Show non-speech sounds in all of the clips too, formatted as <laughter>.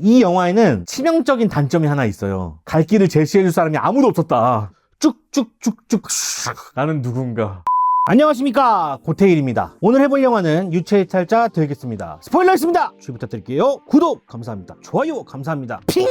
이 영화에는 치명적인 단점이 하나 있어요. 갈 길을 제시해줄 사람이 아무도 없었다. 쭉쭉쭉쭉 나는 누군가. 안녕하십니까 고태일입니다. 오늘 해볼 영화는 유체의 찰자 되겠습니다. 스포일러 있습니다. 주의 부탁드릴게요. 구독 감사합니다. 좋아요 감사합니다. 핑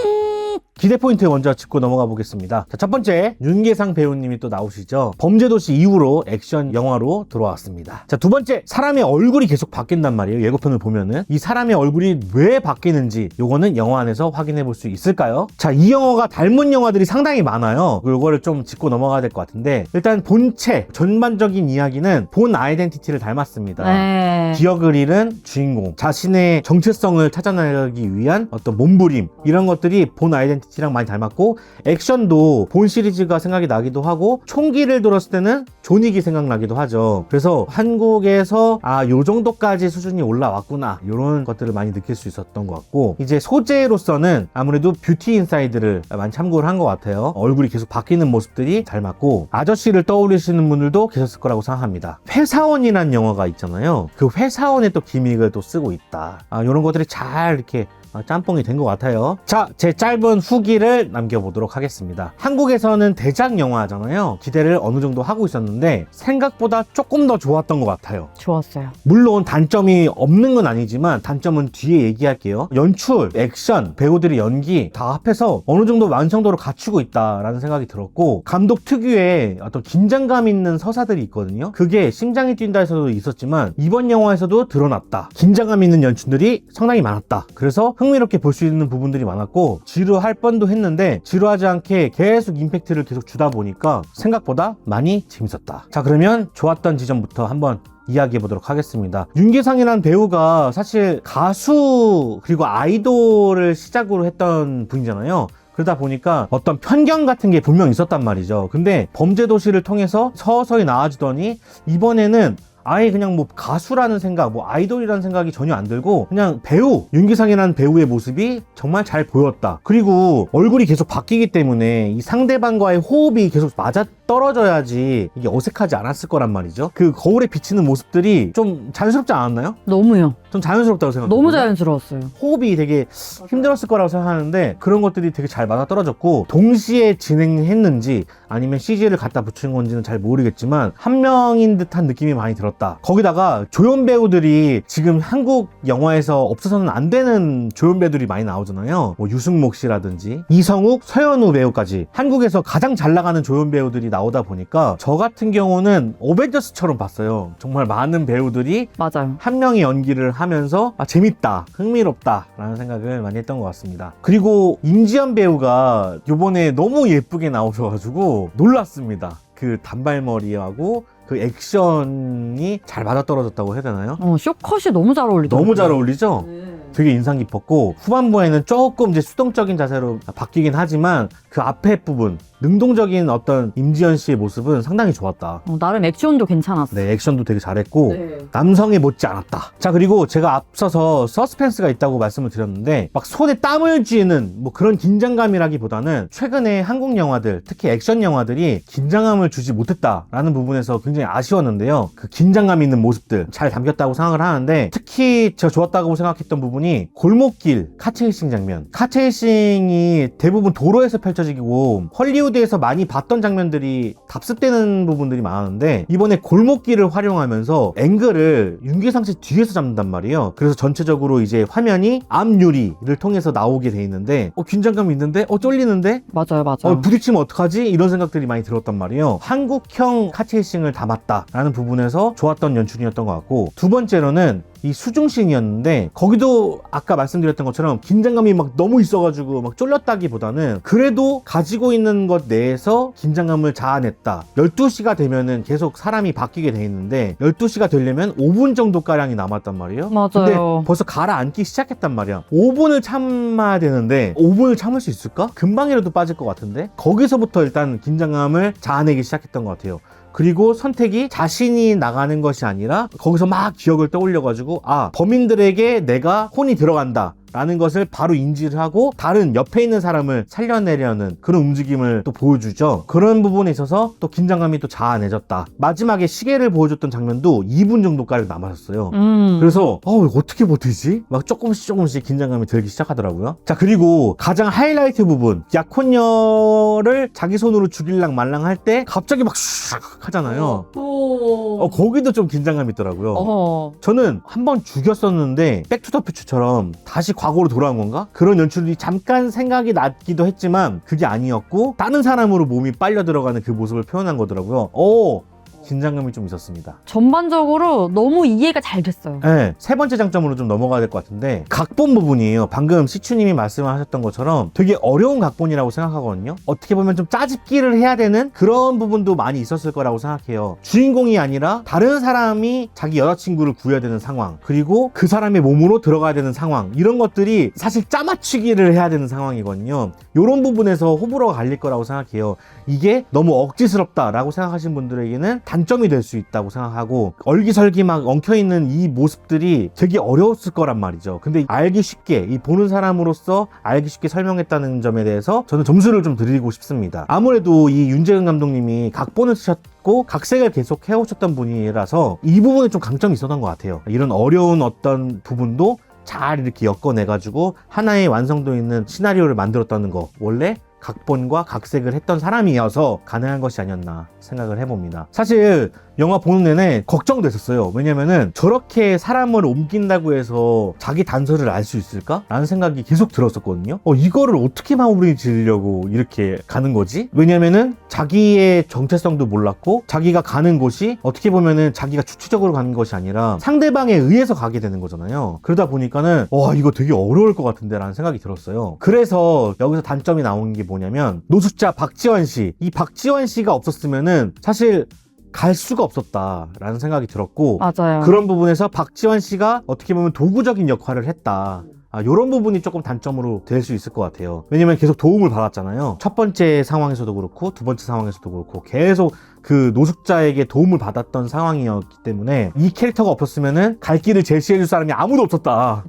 기대 포인트 먼저 짚고 넘어가 보겠습니다. 자, 첫 번째 윤계상 배우님이 또 나오시죠. 범죄도시 이후로 액션 영화로 들어왔습니다. 자, 두 번째 사람의 얼굴이 계속 바뀐단 말이에요. 예고편을 보면은 이 사람의 얼굴이 왜 바뀌는지 요거는 영화 안에서 확인해 볼 수 있을까요? 자, 이 영화가 닮은 영화들이 상당히 많아요. 요거를 좀 짚고 넘어가야 될 것 같은데 일단 본체 전반적인 이야기는 본 아이덴티티를 닮았습니다. 네. 기억을 잃은 주인공 자신의 정체성을 찾아내기 위한 어떤 몸부림 이런 것들이 본 아이 덴티티랑 많이 닮았고 액션도 본 시리즈가 생각이 나기도 하고 총기를 들었을 때는 존윅이 생각나기도 하죠. 그래서 한국에서 아 요 정도까지 수준이 올라왔구나. 이런 것들을 많이 느낄 수 있었던 것 같고 이제 소재로서는 아무래도 뷰티 인사이드를 많이 참고를 한 것 같아요. 얼굴이 계속 바뀌는 모습들이 닮았고 아저씨를 떠올리시는 분들도 계셨을 거라고 생각합니다. 회사원이라는 영화가 있잖아요. 그 회사원의 또 기믹을 또 쓰고 있다. 아, 이런 것들이 잘 이렇게 아, 짬뽕이 된 것 같아요. 자, 제 짧은 후기를 남겨보도록 하겠습니다. 한국에서는 대작 영화잖아요. 기대를 어느 정도 하고 있었는데 생각보다 조금 더 좋았던 것 같아요. 좋았어요. 물론 단점이 없는 건 아니지만 단점은 뒤에 얘기할게요. 연출, 액션, 배우들의 연기 다 합해서 어느 정도 완성도를 갖추고 있다라는 생각이 들었고 감독 특유의 어떤 긴장감 있는 서사들이 있거든요. 그게 심장이 뛴다에서도 있었지만 이번 영화에서도 드러났다. 긴장감 있는 연출들이 상당히 많았다. 그래서 흥미롭게 볼 수 있는 부분들이 많았고 지루할 뻔도 했는데 지루하지 않게 계속 임팩트를 계속 주다 보니까 생각보다 많이 재밌었다. 자 그러면 좋았던 지점부터 한번 이야기해 보도록 하겠습니다. 윤계상이라는 배우가 사실 가수 그리고 아이돌을 시작으로 했던 분이잖아요. 그러다 보니까 어떤 편견 같은 게 분명 있었단 말이죠. 근데 범죄도시를 통해서 서서히 나아지더니 이번에는 아예 그냥 뭐 가수라는 생각, 뭐 아이돌이라는 생각이 전혀 안 들고 그냥 배우, 윤기상이라는 배우의 모습이 정말 잘 보였다. 그리고 얼굴이 계속 바뀌기 때문에 이 상대방과의 호흡이 계속 맞아 떨어져야지 이게 어색하지 않았을 거란 말이죠. 그 거울에 비치는 모습들이 좀 자연스럽지 않았나요? 너무요. 좀 자연스럽다고 생각해요. 너무 자연스러웠어요. 호흡이 되게 힘들었을 거라고 생각하는데 그런 것들이 되게 잘 맞아 떨어졌고 동시에 진행했는지 아니면 CG를 갖다 붙인 건지는 잘 모르겠지만 한 명인 듯한 느낌이 많이 들었다. 거기다가 조연 배우들이 지금 한국 영화에서 없어서는 안 되는 조연 배우들이 많이 나오잖아요. 뭐 유승목 씨라든지 이성욱, 서현우 배우까지 한국에서 가장 잘 나가는 조연 배우들이 나오다 보니까 저 같은 경우는 어벤져스처럼 봤어요. 정말 많은 배우들이 맞아요. 한 명이 연기를 하면서 아, 재밌다, 흥미롭다 라는 생각을 많이 했던 것 같습니다. 그리고 임지연 배우가 요번에 너무 예쁘게 나오셔가지고 놀랐습니다. 그 단발머리하고 그 액션이 잘 맞아떨어졌다고 해야 되나요? 어, 쇼컷이 너무 잘 어울리더라고요. 너무 잘 어울리죠? 되게 인상 깊었고 후반부에는 조금 이제 수동적인 자세로 바뀌긴 하지만 그 앞에 부분 능동적인 어떤 임지연 씨의 모습은 상당히 좋았다. 어, 나름 액션도 괜찮았어. 네, 액션도 되게 잘했고 네. 남성에 못지 않았다. 자, 그리고 제가 앞서서 서스펜스가 있다고 말씀을 드렸는데, 막 손에 땀을 쥐는 뭐 그런 긴장감이라기보다는 최근에 한국 영화들, 특히 액션 영화들이 긴장감을 주지 못했다라는 부분에서 굉장히 아쉬웠는데요. 그 긴장감 있는 모습들 잘 담겼다고 생각을 하는데, 특히 제가 좋았다고 생각했던 부분이 골목길 카체이싱 장면. 카체이싱이 대부분 도로에서 펼쳐지고 헐리우드에서 많이 봤던 장면들이 답습되는 부분들이 많았는데 이번에 골목길을 활용하면서 앵글을 윤계상 씨 뒤에서 잡는단 말이에요. 그래서 전체적으로 이제 화면이 앞유리를 통해서 나오게 돼 있는데 어 긴장감이 있는데 어 쫄리는데 맞아요, 맞아요. 어 부딪히면 어떡하지 이런 생각들이 많이 들었단 말이에요. 한국형 카체이싱을 담 았다라는 부분에서 좋았던 연출이었던 것 같고 두 번째로는 이 수중신이었는데 거기도 아까 말씀드렸던 것처럼 긴장감이 막 너무 있어가지고 막 쫄렸다기보다는 그래도 가지고 있는 것 내에서 긴장감을 자아냈다. 12시가 되면은 계속 사람이 바뀌게 돼 있는데 12시가 되려면 5분 정도 가량이 남았단 말이에요. 맞아요. 근데 벌써 가라앉기 시작했단 말이야. 5분을 참아야 되는데 5분을 참을 수 있을까? 금방이라도 빠질 것 같은데? 거기서부터 일단 긴장감을 자아내기 시작했던 것 같아요 그리고 선택이 자신이 나가는 것이 아니라 거기서 막 기억을 떠올려가지고 아 범인들에게 내가 혼이 들어간다 라는 것을 바로 인지를 하고 다른 옆에 있는 사람을 살려내려는 그런 움직임을 또 보여주죠. 그런 부분에 있어서 또 긴장감이 또 자아내졌다. 마지막에 시계를 보여줬던 장면도 2분 정도까지 남았었어요. 음. 그래서 어 어떻게 버티지? 막 조금씩 조금씩 긴장감이 들기 시작하더라고요. 자 그리고 가장 하이라이트 부분 약혼녀를 자기 손으로 죽일랑 말랑 할 때 갑자기 막 슉 하잖아요. 오. 어 거기도 좀 긴장감이 있더라고요. 어. 저는 한 번 죽였었는데 백투더퓨처처럼 다시 과거로 돌아온 건가? 그런 연출이 잠깐 생각이 났기도 했지만 그게 아니었고 다른 사람으로 몸이 빨려 들어가는 그 모습을 표현한 거더라고요. 오 긴장감이 좀 있었습니다. 전반적으로 너무 이해가 잘 됐어요. 네, 세 번째 장점으로 좀 넘어가야 될 것 같은데 각본 부분이에요. 방금 시추님이 말씀하셨던 것처럼 되게 어려운 각본이라고 생각하거든요. 어떻게 보면 좀 짜집기를 해야 되는 그런 부분도 많이 있었을 거라고 생각해요. 주인공이 아니라 다른 사람이 자기 여자친구를 구해야 되는 상황, 그리고 그 사람의 몸으로 들어가야 되는 상황, 이런 것들이 사실 짜맞추기를 해야 되는 상황이거든요. 이런 부분에서 호불호가 갈릴 거라고 생각해요. 이게 너무 억지스럽다라고 생각하시는 분들에게는 단점이 될 수 있다고 생각하고 얼기설기 막 엉켜있는 이 모습들이 되게 어려웠을 거란 말이죠. 근데 알기 쉽게 이 보는 사람으로서 알기 쉽게 설명했다는 점에 대해서 저는 점수를 좀 드리고 싶습니다. 아무래도 이 윤재근 감독님이 각본을 쓰셨고 각색을 계속 해오셨던 분이라서 이 부분에 좀 강점이 있었던 것 같아요. 이런 어려운 어떤 부분도 잘 이렇게 엮어내가지고 하나의 완성도 있는 시나리오를 만들었다는 거 원래 각본과 각색을 했던 사람이어서 가능한 것이 아니었나 생각을 해봅니다. 사실 영화 보는 내내 걱정됐었어요. 왜냐면은 저렇게 사람을 옮긴다고 해서 자기 단서를 알 수 있을까? 라는 생각이 계속 들었었거든요. 어, 이거를 어떻게 마무리 지으려고 이렇게 가는 거지? 왜냐면은 자기의 정체성도 몰랐고 자기가 가는 곳이 어떻게 보면은 자기가 주체적으로 가는 것이 아니라 상대방에 의해서 가게 되는 거잖아요. 그러다 보니까는 와 이거 되게 어려울 것 같은데 라는 생각이 들었어요. 그래서 여기서 단점이 나온 게 뭐냐면 노숙자 박지원 씨. 이 박지원 씨가 없었으면은 사실 갈 수가 없었다라는 생각이 들었고 맞아요. 그런 부분에서 박지원 씨가 어떻게 보면 도구적인 역할을 했다. 아, 이런 부분이 조금 단점으로 될 수 있을 것 같아요. 왜냐면 계속 도움을 받았잖아요. 첫 번째 상황에서도 그렇고 두 번째 상황에서도 그렇고 계속 그 노숙자에게 도움을 받았던 상황이었기 때문에 이 캐릭터가 없었으면은 갈 길을 제시해줄 사람이 아무도 없었다.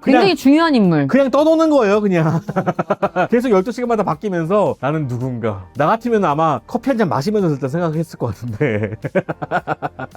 그냥- 굉장히 중요한 인물. 그냥 떠도는 거예요, 그냥. <laughs> 계속 12시간마다 바뀌면서 나는 누군가. 나 같으면 아마 커피 한 잔 마시면서 일단 생각했을 것 같은데. <laughs>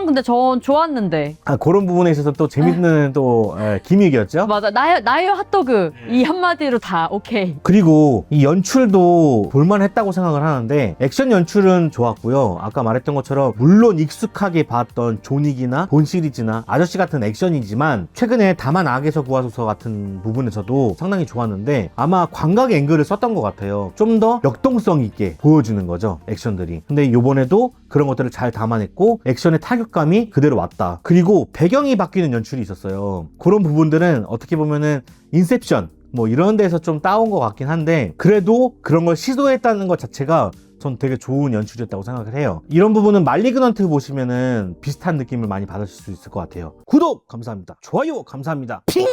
설정 근데 전 좋았는데. 아, 그런 부분에 있어서 또 재밌는 또 예, 기믹이었죠. 맞아. 나의, 나의 핫도그. 이 한마디로 다 오케이. 그리고 이 연출도 볼만했다고 생각을 하는데 액션 연출은 좋았고요. 아까 말했던 것처럼 물론 익숙하게 봤던 존윅이나 본 시리즈나 아저씨 같은 액션이지만 최근에 다만 악에서 구하소서 같은 부분에서도 상당히 좋았는데 아마 광각 앵글을 썼던 것 같아요. 좀 더 역동성 있게 보여주는 거죠. 액션들이. 근데 요번에도 그런 것들을 잘 담아냈고 액션의 타격감이 그대로 왔다. 그리고 배경이 바뀌는 연출이 있었어요. 그런 부분들은 어떻게 보면은 인셉션 뭐 이런 데서 좀 따온 것 같긴 한데 그래도 그런 걸 시도했다는 것 자체가 전 되게 좋은 연출이었다고 생각을 해요. 이런 부분은 말리그넌트 보시면은 비슷한 느낌을 많이 받으실 수 있을 것 같아요. 구독 감사합니다. 좋아요 감사합니다. 핑!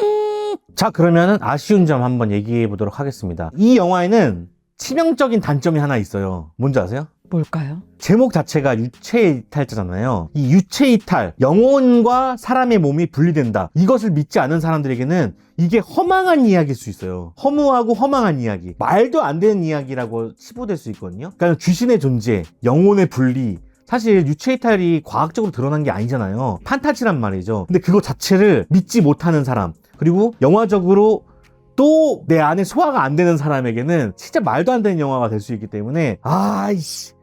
자 그러면은 아쉬운 점 한번 얘기해 보도록 하겠습니다. 이 영화에는 치명적인 단점이 하나 있어요. 뭔지 아세요? 뭘까요? 제목 자체가 유체 이탈자잖아요. 이 유체 이탈, 영혼과 사람의 몸이 분리된다. 이것을 믿지 않은 사람들에게는 이게 허망한 이야기일 수 있어요. 허무하고 허망한 이야기. 말도 안 되는 이야기라고 치부될 수 있거든요. 그러니까 귀신의 존재, 영혼의 분리, 사실 유체 이탈이 과학적으로 드러난 게 아니잖아요. 판타지란 말이죠. 근데 그거 자체를 믿지 못하는 사람, 그리고 영화적으로 또 내 안에 소화가 안 되는 사람에게는 진짜 말도 안 되는 영화가 될 수 있기 때문에 아이씨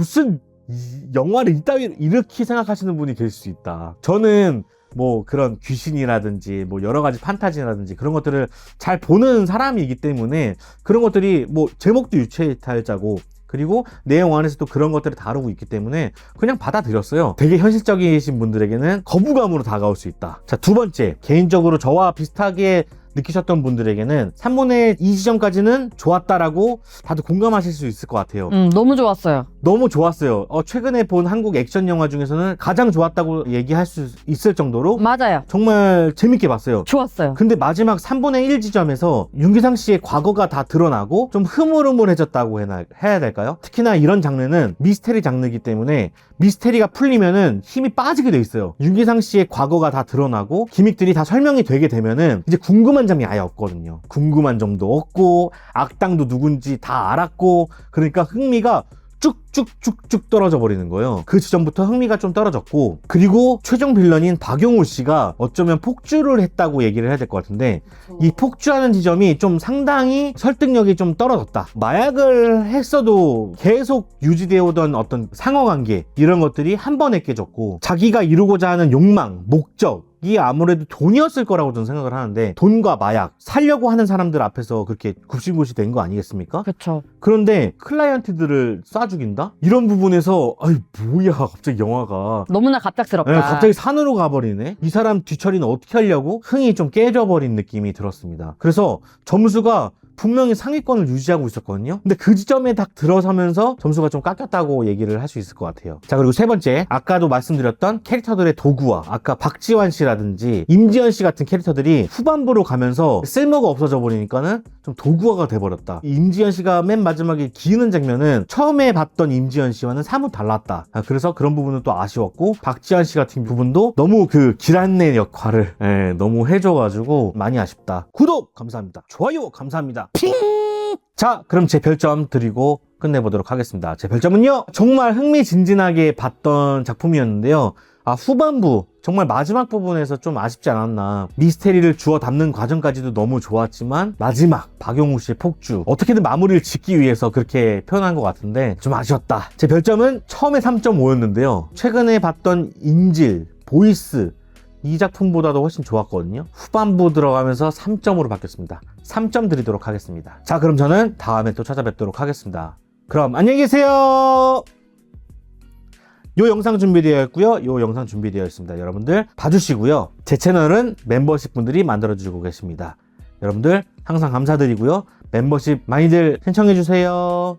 무슨 이- 영화를 이따위 이렇게 생각하시는 분이 될수 있다. 저는 뭐 그런 귀신이라든지 뭐 여러 가지 판타지라든지 그런 것들을 잘 보는 사람이기 때문에 그런 것들이 뭐 제목도 유체이탈자고 그리고 내용 안에서도 그런 것들을 다루고 있기 때문에 그냥 받아들였어요. 되게 현실적이신 분들에게는 거부감으로 다가올 수 있다. 자, 두 번째. 개인적으로 저와 비슷하게 느끼셨던 분들에게는 3분의 2 지점까지는 좋았다라고 다들 공감하실 수 있을 것 같아요. 음, 너무 좋았어요. 너무 좋았어요. 어, 최근에 본 한국 액션 영화 중에서는 가장 좋았다고 얘기할 수 있을 정도로 맞아요. 정말 재밌게 봤어요. 좋았어요. 근데 마지막 3분의 1 지점에서 윤기상 씨의 과거가 다 드러나고 좀 흐물흐물해졌다고 해나- 해야 될까요? 특히나 이런 장르는 미스테리 장르이기 때문에 미스테리가 풀리면은 힘이 빠지게 돼 있어요. 윤기상 씨의 과거가 다 드러나고 기믹들이 다 설명이 되게 되면은 이제 궁금한 점이 아예 없거든요. 궁금한 점도 없고 악당도 누군지 다 알았고 그러니까 흥미가 쭉쭉쭉쭉 떨어져 버리는 거예요. 그 지점부터 흥미가 좀 떨어졌고 그리고 최종 빌런인 박용우 씨가 어쩌면 폭주를 했다고 얘기를 해야 될 것 같은데 이 폭주하는 지점이 좀 상당히 설득력이 좀 떨어졌다. 마약을 했어도 계속 유지되어 오던 어떤 상호 관계 이런 것들이 한 번에 깨졌고 자기가 이루고자 하는 욕망, 목적 이 아무래도 돈이었을 거라고 저는 생각을 하는데 돈과 마약 살려고 하는 사람들 앞에서 그렇게 굽신굿이 된거 아니겠습니까? 그렇죠. 그런데 클라이언트들을 쏴 죽인다? 이런 부분에서 아이 뭐야 갑자기 영화가 너무나 갑작스럽다. 네, 갑자기 산으로 가버리네. 이 사람 뒤처리는 어떻게 하려고 흥이 좀 깨져버린 느낌이 들었습니다. 그래서 점수가 분명히 상위권을 유지하고 있었거든요. 근데 그 지점에 딱 들어서면서 점수가 좀 깎였다고 얘기를 할 수 있을 것 같아요. 자, 그리고 세 번째. 아까도 말씀드렸던 캐릭터들의 도구와 아까 박지환 씨라든지 임지연 씨 같은 캐릭터들이 후반부로 가면서 쓸모가 없어져 버리니까는 좀 도구화가 돼버렸다. 이 임지연 씨가 맨 마지막에 기는 장면은 처음에 봤던 임지연 씨와는 사뭇 달랐다. 아, 그래서 그런 부분은 또 아쉬웠고 박지환 씨 같은 부분도 너무 그 길안내 역할을 예, 너무 해줘가지고 많이 아쉽다. 구독 감사합니다. 좋아요 감사합니다. 핑! 자, 그럼 제 별점 드리고 끝내보도록 하겠습니다. 제 별점은요, 정말 흥미진진하게 봤던 작품이었는데요. 아, 후반부, 정말 마지막 부분에서 좀 아쉽지 않았나. 미스테리를 주워 담는 과정까지도 너무 좋았지만, 마지막, 박용우 씨의 폭주. 어떻게든 마무리를 짓기 위해서 그렇게 표현한 것 같은데, 좀 아쉬웠다. 제 별점은 처음에 3.5였는데요. 최근에 봤던 인질, 보이스, 이 작품보다도 훨씬 좋았거든요. 후반부 들어가면서 3점으로 바뀌었습니다. 3점 드리도록 하겠습니다. 자, 그럼 저는 다음에 또 찾아뵙도록 하겠습니다. 그럼 안녕히 계세요! 요 영상 준비되어 있고요. 요 영상 준비되어 있습니다. 여러분들 봐주시고요. 제 채널은 멤버십 분들이 만들어주고 계십니다. 여러분들 항상 감사드리고요. 멤버십 많이들 신청해주세요.